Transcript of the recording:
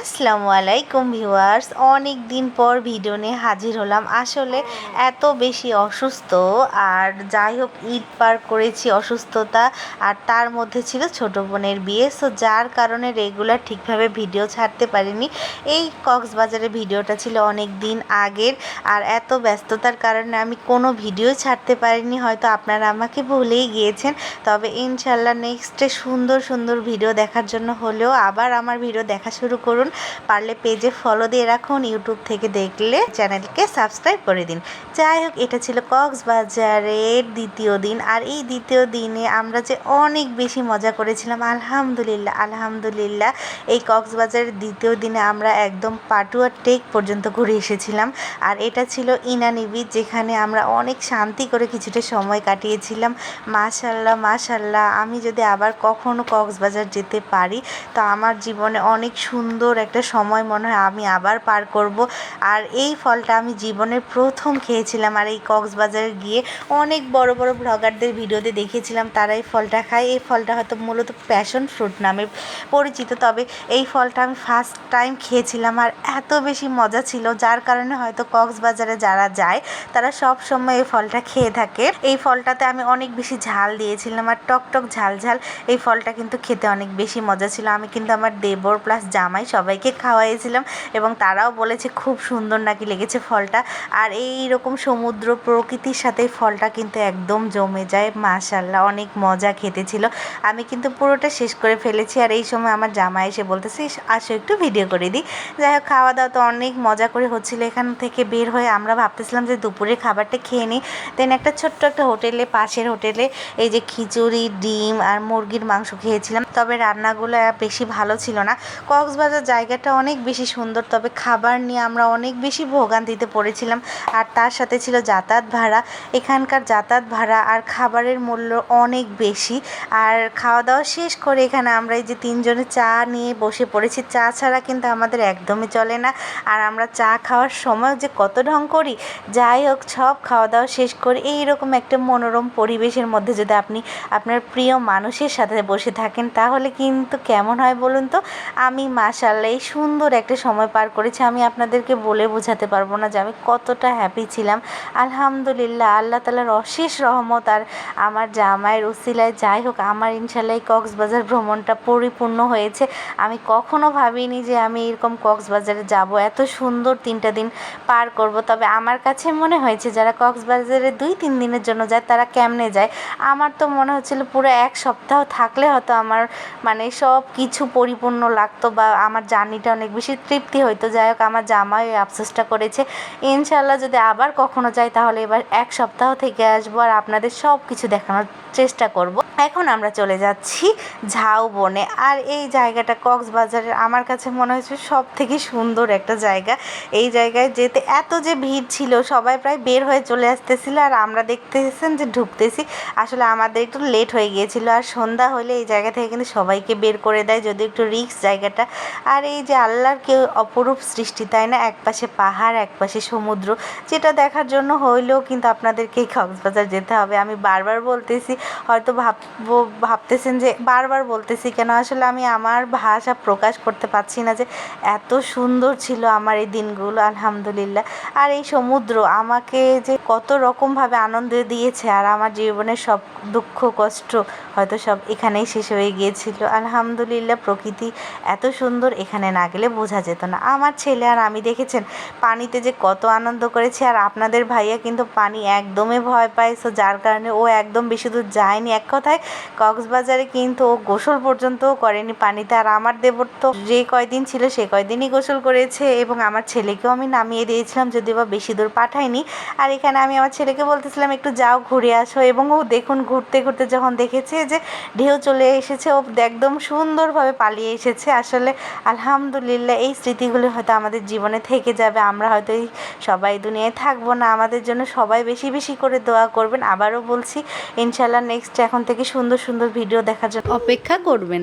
আসসালামু আলাইকুম ভিউয়ার্স, অনেক দিন পর ভিডিও নিয়ে হাজির হলাম। আসলে এত বেশি অসুস্থ আর যাই হোক, ঈদ পার করেছি অসুস্থতা আর তার মধ্যে ছিল ছোট বোনের বিয়ে। সো যার কারণে রেগুলার ঠিকভাবে ভিডিও ছাড়তে পারিনি। এই কক্সবাজারের ভিডিওটা ছিল অনেক দিন আগের আর এত ব্যস্ততার কারণে আমি কোনো ভিডিও ছাড়তে পারিনি। হয়তো আপনারা আমাকে ভুলেই গিয়েছেন, তবে ইনশাল্লাহ নেক্সটে সুন্দর সুন্দর ভিডিও দেখার জন্য হলেও আবার আমার ভিডিও দেখা শুরু করুন পারলে পেজে ফলো দিয়ে রাখুন ইউটিউব থেকে দেখলে চ্যানেলকে সাবস্ক্রাইব করে দিন। যাই হোক, এটা ছিল কক্সবাজারের দ্বিতীয় দিন। আর এই দ্বিতীয় দিনে আমরা যে অনেক বেশি মজা করেছিলাম, আলহামদুলিল্লাহ আলহামদুলিল্লাহ, এই কক্সবাজারের দ্বিতীয় দিনে আমরা একদম পাটুয়া টেক পর্যন্ত ঘুরে এসেছিলাম। আর এটা ছিল ইনানি বিচ যেখানে আমরা অনেক শান্তি করে কিছুটা সময় কাটিয়েছিলাম। মাশাল্লাহ মাশাল্লাহ আমি যদি আবার কখনো কক্সবাজার যেতে পারি, তো আমার জীবনে অনেক সুন্দর একটা সময় মনে হয় আমি আবার পার করব। আর এই ফলটা আমি জীবনের প্রথম খেয়েছিলাম। আর এই কক্সবাজারে গিয়ে অনেক বড় বড় ব্লগারদের ভিডিওতে দেখেছিলাম, তারা এই ফলটা খায়। এই ফলটা হয়তো মূলত প্যাশন ফ্রুট নামে পরিচিত, তবে এই ফলটা আমি ফার্স্ট টাইম খেয়েছিলাম। আর এত বেশি মজা ছিল, যার কারণে হয়তো কক্সবাজারে যারা যায়, তারা সব সময় এই ফলটা খেয়ে থাকে। এই ফলটাতে আমি অনেক বেশি ঝাল দিয়েছিলাম আর টক টক ঝাল ঝাল এই ফলটা কিন্তু খেতে অনেক বেশি মজা ছিল। আমি কিন্তু আমার দেবর প্লাস জামাই সবাইকে খাওয়াইছিলাম এবং তারাও বলেছে খুব সুন্দর নাকি লেগেছে ফলটা। আর এই রকম সমুদ্র প্রকৃতির সাথে ফলটা কিন্তু একদম জমে যায় মাশাল্লাহ অনেক মজা খেতে ছিল। আমি কিন্তু পুরোটা শেষ করে ফেলেছি আর এই সময় আমার জামা এসে বলতেছে আসো একটু ভিডিও করে দিই। যাই হোক খাওয়া দাওয়া তো অনেক মজা করে হচ্ছিল। এখান থেকে বের হয়ে আমরা ভাবতেছিলাম যে দুপুরের খাবারটা খেয়ে নিই। দেন একটা ছোট্ট একটা হোটেলে, পাশের হোটেলে এই যে খিচুড়ি, ডিম আর মুরগির মাংস খেয়েছিলাম। তবে রান্নাগুলো বেশি ভালো ছিল না। কক্সবাজার জায়গাটা অনেক বেশি সুন্দর। তবে খাবার নিয়ে আমরা অনেক বেশি ভোগান্তিতে পড়েছিলাম। আর তার সাথে ছিল যাতায়াত ভাড়া। এখানকার যাতায়াত ভাড়া আর খাবারের মূল্য অনেক বেশি। আর খাওয়া দাওয়া শেষ করে এখানে আমরা এই যে তিনজনে চা নিয়ে বসে পড়েছি। চা ছাড়া কিন্তু আমাদের একদমই চলে না। আর আমরা চা খাওয়ার সময় যে কত ঢং করি, যাই হোক সব খাওয়া দাওয়া শেষ করে এইরকম একটা মনোরম পরিবেশের মধ্যে যদি আপনি আপনার প্রিয় মানুষের সাথে বসে থাকেন, তাহলে কিন্তু কেমন হয় বলুন তো? আমি মাশাল্লাহ এই সুন্দর একটা সময় পার করেছি। আমি আপনাদেরকে বলে বোঝাতে পারব না যে আমি কতটা হ্যাপি ছিলাম। আলহামদুলিল্লাহ, আল্লাহ তালার অশেষ রহমত আর আমার জামাইয়ের উসিলায় যাই হোক, আমার ইনশাল্লাহ এই কক্সবাজার ভ্রমণটা পরিপূর্ণ হয়েছে। আমি কখনো ভাবিনি যে আমি এরকম কক্সবাজারে যাব। এত সুন্দর তিনটা দিন পার করব। তবে আমার কাছে মনে হয়েছে, যারা কক্সবাজারে দুই, তিন দিনের জন্য যায়, তারা কেমনে যায়? আমার তো মনে হচ্ছিল পুরো এক সপ্তাহ থাকলে হয়তো আমার মানে সব কিছু পরিপূর্ণ লাগতো বা আমার জার্নিটা অনেক বেশি তৃপ্তি হইতো। যাই হোক, আমার জামাই ওই আফসোসটা করেছে। ইনশাল্লাহ যদি আবার কখনো যাই, তাহলে এবার এক সপ্তাহ থেকে আসব আর আপনাদের সব কিছু দেখানোর চেষ্টা করব। এখন আমরা চলে যাচ্ছি ঝাউবনে আর এই জায়গাটা কক্সবাজারের আমার কাছে মনে হয়েছে সব থেকে সুন্দর একটা জায়গা। এই জায়গায় যেতে এত যে ভিড় ছিল, সবাই প্রায় বের হয়ে চলে আসতেছিল আর আমরা দেখতেছেন যে ঢুকতেছি। আসলে আমাদের একটু লেট হয়ে গিয়েছিল আর সন্ধ্যা হলে এই জায়গা থেকে কিন্তু সবাইকে বের করে দেয় যদি একটু রিক্স জায়গাটা। আর এই যে আল্লাহর কেউ অপরূপ সৃষ্টি, তাই না? এক পাশে পাহাড় এক পাশে সমুদ্র। যেটা দেখার জন্য হইলেও কিন্তু আপনাদেরকে কক্সবাজার যেতে হবে। আমি বারবার বলতেছি, হয়তো ভাববো ভাবতেছেন যে বারবার বলতেছি কেন? আসলে আমি আমার ভাষা প্রকাশ করতে পারছি না যে এত সুন্দর ছিল আমার এই দিনগুলো, আলহামদুলিল্লাহ। আর এই সমুদ্র আমাকে যে কত রকমভাবে আনন্দ দিয়েছে আর আমার জীবনের সব দুঃখ, কষ্ট হয়তো সব এখানেই শেষ হয়ে গিয়েছিল। আলহামদুলিল্লাহ, প্রকৃতি এত সুন্দর এখানে না গেলে বোঝা যেত না। আমার ছেলে আর আমি দেখেছেন পানিতে যে কত আনন্দ করেছে আর আপনাদের ভাইয়া কিন্তু পানি একদমই ভয় পায়। সো যার কারণে ও একদম বেশি দূর যায়নি। এক কথায় কক্সবাজারে কিন্তু ও গোসল পর্যন্তও করেনি পানিতে। আর আমার দেবর তো যে কয়দিন ছিল সে কয়দিনই গোসল করেছে এবং আমার ছেলেকেও আমি নামিয়ে দিয়েছিলাম, যদিও বা বেশি দূর পাঠাইনি আর এখানে আমি আমার ছেলেকে বলতেছিলাম, একটু যাও, ঘুরে আসো। এবং ও দেখুন, ঘুরতে ঘুরতে যখন দেখেছে যে ঢেউ চলে এসেছে, ও একদম সুন্দরভাবে পালিয়ে এসেছে। আসলে আলহামদুলিল্লাহ এই স্মৃতিগুলো হয়তো আমাদের জীবনে থেকে যাবে। আমরা হয়তো সবাই দুনিয়ায় থাকব না। আমাদের জন্য সবাই বেশি বেশি করে দোয়া করবেন। আবারও বলছি ইনশাল্লাহ নেক্সট এখন থেকে সুন্দর সুন্দর ভিডিও দেখার জন্য অপেক্ষা করবেন।